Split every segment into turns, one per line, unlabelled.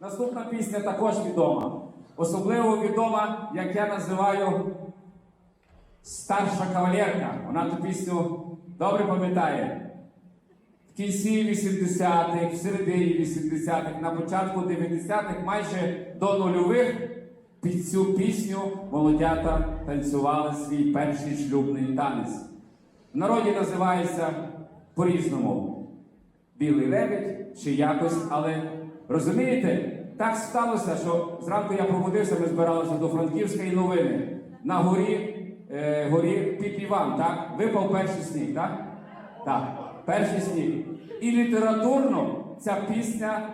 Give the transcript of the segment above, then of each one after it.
Наступна пісня також відома. Особливо відома, як я називаю старша кавалерка. Вона ту пісню добре пам'ятає. В кінці 80-х, в середині 80-х, на початку 90-х, майже до нульових під цю пісню молодята танцювали свій перший шлюбний танець. В народі називається по-різному білий лебідь чи якось, але розумієте, так сталося, що зранку я пробудився, ми збиралися до Франківської новини. На горі, е, горі Піп Іван, так? Випав перший сніг, так? Так, перший сніг. І літературно ця пісня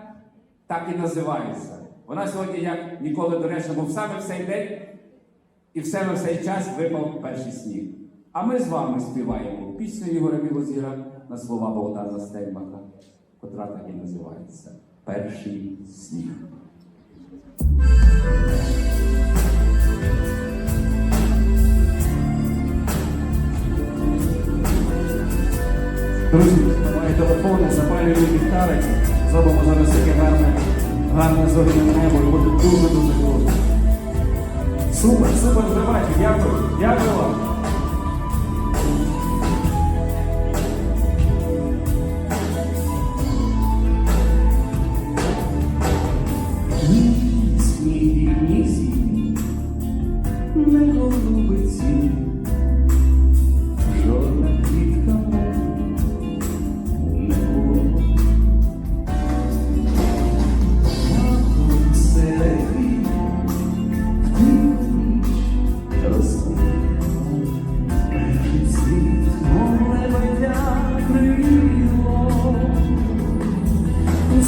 так і називається. Вона сьогодні, як ніколи доречно, бо саме в цей день і в саме цей час випав перший сніг. А ми з вами співаємо пісню Ігоря Білозіра на слова Богдана Стельмаха, котра так і називається Перший сніг.
Друзі, мої телефони, запалюємо ліхтарик, зробимо зараз таке гарне, гарне зоряне небо і буде дуже-дуже круто. Супер, супер, давайте, дякую, дякую вам.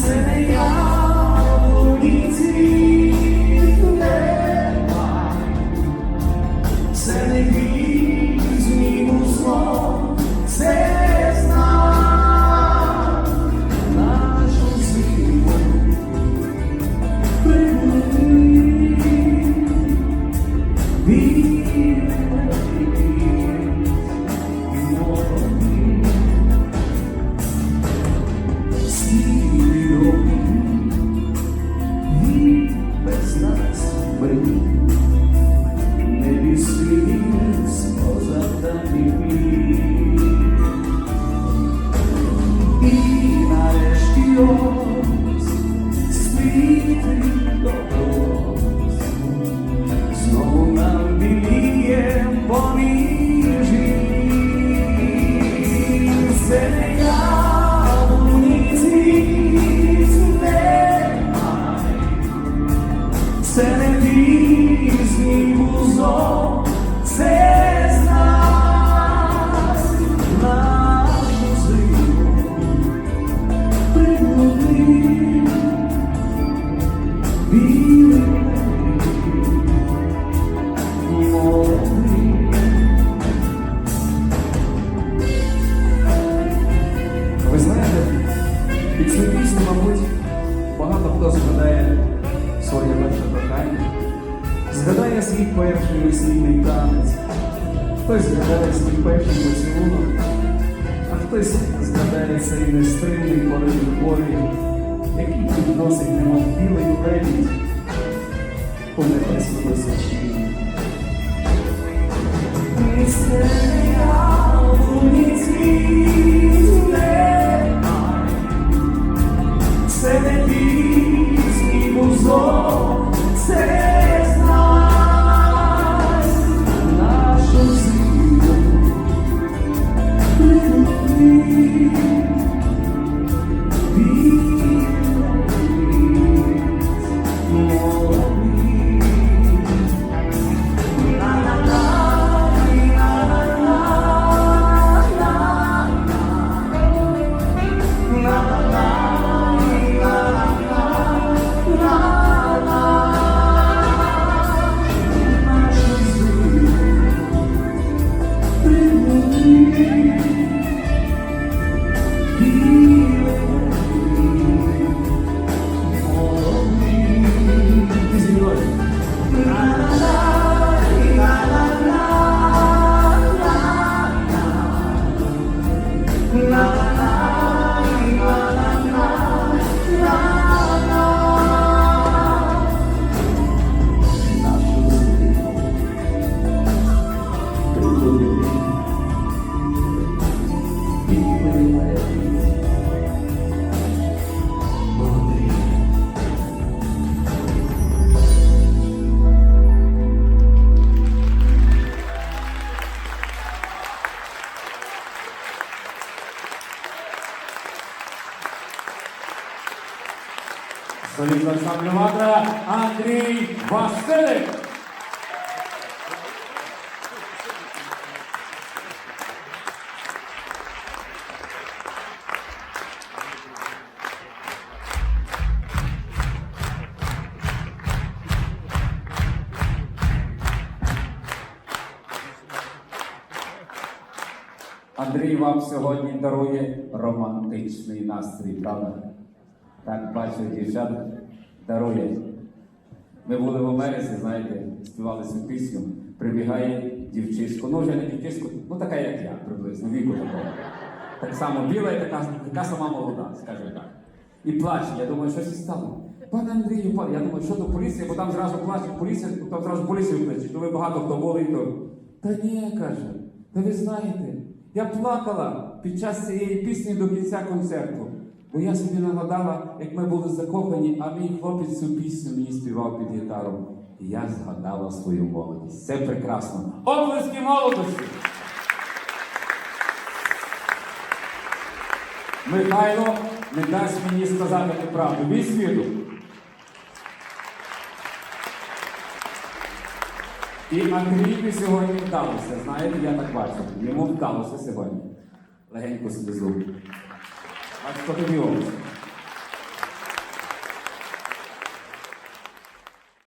Це не яблуні цвіт свій перший весільний танець, хтось згадає свій перший поцілунок, а хтось згадає цей нестримний порив любові, який підносить немов білий лебідь у небесну височі. Місце яблуні цвіт немає, це не пізній музок, Thank you.
Соліст ансамблю Андрій Василик. Андрій вам сьогодні дарує романтичний настрій, правда? Так, бачу, дівчата дарує. Ми були в Америці, знаєте, співали цю пісню. Прибігає дівчисько, ну вже не дівчисько, ну така, як я, приблизно, віку такого. Так само біла і така, така сама молода, скажімо так. І плаче, я думаю, що і стало. Пане Андрію, пане, я думаю, що до поліції, бо там зразу плаче поліція, там зразу поліцію кличуть, то ви багато хто були і то. Та ні, каже, та ви знаєте, я плакала під час цієї пісні до кінця концерту. Бо я собі нагадала, як ми були закохані, а мій хлопець цю пісню мені співав під гітару. І я згадала свою молодість. Це прекрасно. Оплески молодості! Михайло не дасть мені сказати неправду. Від світу. І Андрійку сьогодні вдалося. Знаєте, я так бачу. Йому вдалося сьогодні. Легенько слізу. А as Cotovios.